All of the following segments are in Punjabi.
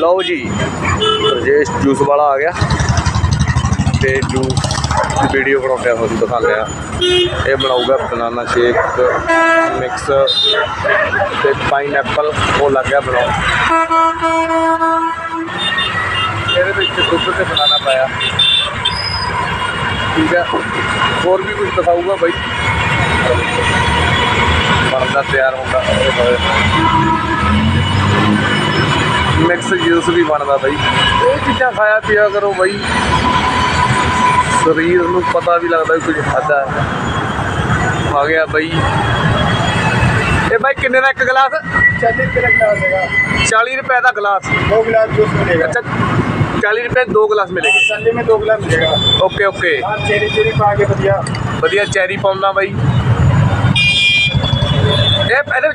ਲਓ ਜੀ, ਰਜੇਸ਼ ਜੂਸ ਵਾਲਾ ਆ ਗਿਆ। ਤੇ ਜੂਸ ਦੀ ਵੀਡੀਓ ਬਣਾਉਂਦੇ ਆ, ਤੁਹਾਨੂੰ ਦਿਖਾ ਲਿਆ ਇਹ ਬਣਾਊਗਾ ਬਨਾਨਾ ਸ਼ੇਕ ਮਿਕਸ ਤੇ ਪਾਈਨਐਪਲ ਉਹ ਲੱਗ ਗਿਆ ਬਣਾਉਣ। ਇਹਦੇ ਵਿੱਚ ਦੁੱਧ ਤੇ ਬਨਾਨਾ ਪਾਇਆ। ਠੀਕ ਹੈ ਹੋਰ ਵੀ ਕੁਝ ਦਿਖਾਊਗਾ ਬਾਈ? ਬਣਦਾ ਤਿਆਰ ਹੁੰਦਾ। ਮਿਕਸ ਜੂਸ ਵੀ ਬਣਦਾ ਬਈ। ਇਹ ਚੀਜ਼ਾਂ ਖਾਇਆ ਪੀਆ ਕਰੋ ਬਈ। ਸਰੀਰ ਨੂੰ ਪਤਾ ਵੀ ਲੱਗਦਾ ਕੁਝ ਖਾਦਾ ਆ ਗਿਆ ਬਈ। ਇਹ ਬਾਈ ਕਿੰਨੇ ਦਾ ਇੱਕ ਗਲਾਸ? 40 ਰੁਪਏ ਦਾ ਗਲਾਸ ਹੈਗਾ। 40 ਰੁਪਏ ਦਾ ਗਲਾਸ। ਦੋ ਗਲਾਸ ਜੂਸ ਮਿਲੇਗਾ। ਅੱਛਾ 40 ਰੁਪਏ ਦੋ ਗਲਾਸ ਮਿਲੇਗੇ। ਸੰਡੇ ਮੇ ਦੋ ਗਲਾਸ ਮਿਲੇਗਾ। Okay okay. ਹਾਂ ਚੇਰੀ ਚੇਰੀ ਪਾ ਕੇ ਵਧੀਆ। ਵਧੀਆ ਚੈਰੀ ਪਾਉਂਦਾ ਬਾਈ।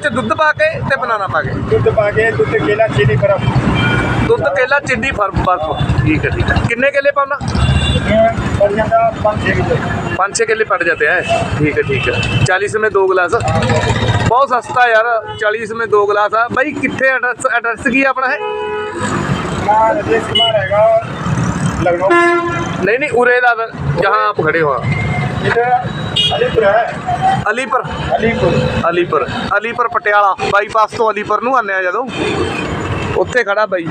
ਵਿੱਚ ਦੁੱਧ ਪਾ ਕੇ ਤੇ ਬਨਾਨਾ ਪਾ ਕੇ दूध पा के दूध केला चीनी बर्फ ਦੁੱਧ ਕੇਲਾ ਚਿੰਨੀ ਫਰਕ ਬਰਫ ਠੀਕ ਹੈ ਠੀਕ ਹੈ ਕਿੰਨੇ केले पाना बढ़िया था पाँच छः किलो पाँच छः केले पड़ जाते हैं ठीक है ठीक है चालीस में दो गिलास बहुत सस्ता यार चालीस में दो गिलास है भाई कितने एड्रेस एड्रेस की अपना है हाँ राजेश कुमार रहेगा लखनऊ नहीं नहीं उरे दादा जहाँ आप खड़े हो इधर ਅਲੀਪੁਰ ਹੈ। ਅਲੀਪੁਰ। ਅਲੀਪੁਰ। ਅਲੀਪੁਰ। ਪਟਿਆਲਾ। ਬਾਈਪਾਸ ਤੋਂ ਅਲੀਪੁਰ ਨੂੰ ਆਨੇ ਆ ਜਦੋਂ। ਉੱਥੇ ਖੜਾ ਬਾਈ।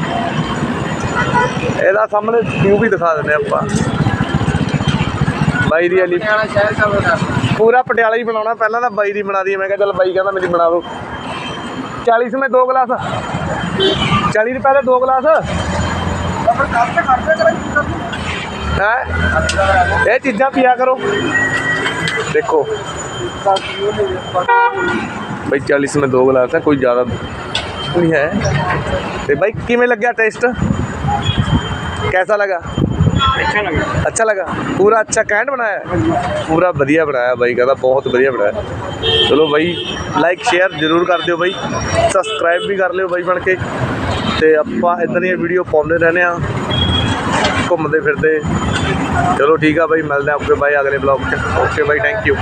ਇਹਦਾ ਸਾਹਮਣੇ ਵਿਊ ਵੀ ਦਿਖਾ ਦਿੰਦੇ ਆਪਾਂ। ਬਾਈ ਦੀ ਅਲੀ ਪੂਰਾ ਪਟਿਆਲਾ ਹੀ ਬਣਾਉਣਾ। ਪਹਿਲਾਂ ਤਾਂ ਬਾਈ ਦੀ ਬਣਾ ਦੀ ਮੈਂ ਕਿਹਾ ਚੱਲ ਬਾਈ ਕਹਿੰਦਾ ਮੇਰੀ ਬਣਾ ਦੋ। 40 ਸਮੇਂ ਦੋ ਗਲਾਸ। 40 ਰੁਪਏ ਦੇ ਦੋ ਗਲਾਸ। ਹੈ? ਇਹ ਚੀਜ਼ਾਂ ਪੀਆ ਕਰੋ। ਦੇਖੋ भाई चालीस में दो गिलास है कोई ज़्यादा नहीं है तो भाई किमें लग गया टेस्ट कैसा लगा अच्छा लगा अच्छा लगा पूरा अच्छा कैंट बनाया है? पूरा ਵਧੀਆ ਬਣਾਇਆ ਬਾਈ ਕਹਿੰਦਾ ਬਹੁਤ ਵਧੀਆ ਬਣਾਇਆ ਚਲੋ ਬਾਈ ਲਾਈਕ ਸ਼ੇਅਰ ਜ਼ਰੂਰ ਕਰ ਦਿਓ ਬਾਈ ਸਬਸਕ੍ਰਾਈਬ ਵੀ ਕਰ ਲਿਓ ਬਾਈ ਬਣ ਕੇ ਤੇ ਆਪਾਂ ਇਦਾਂ ਦੀਆਂ ਵੀਡੀਓ ਪਾਉਂਦੇ ਰਹਿੰਦੇ ਆ ਘੁੰਮਦੇ ਫਿਰਦੇ। ਚਲੋ ਠੀਕ ਆ ਬਾਈ, ਮਿਲਦੇ ਆ ਆਪਕੇ ਬਾਈ ਅਗਲੇ ਬਲੌਗ 'ਚ। Okay by thank you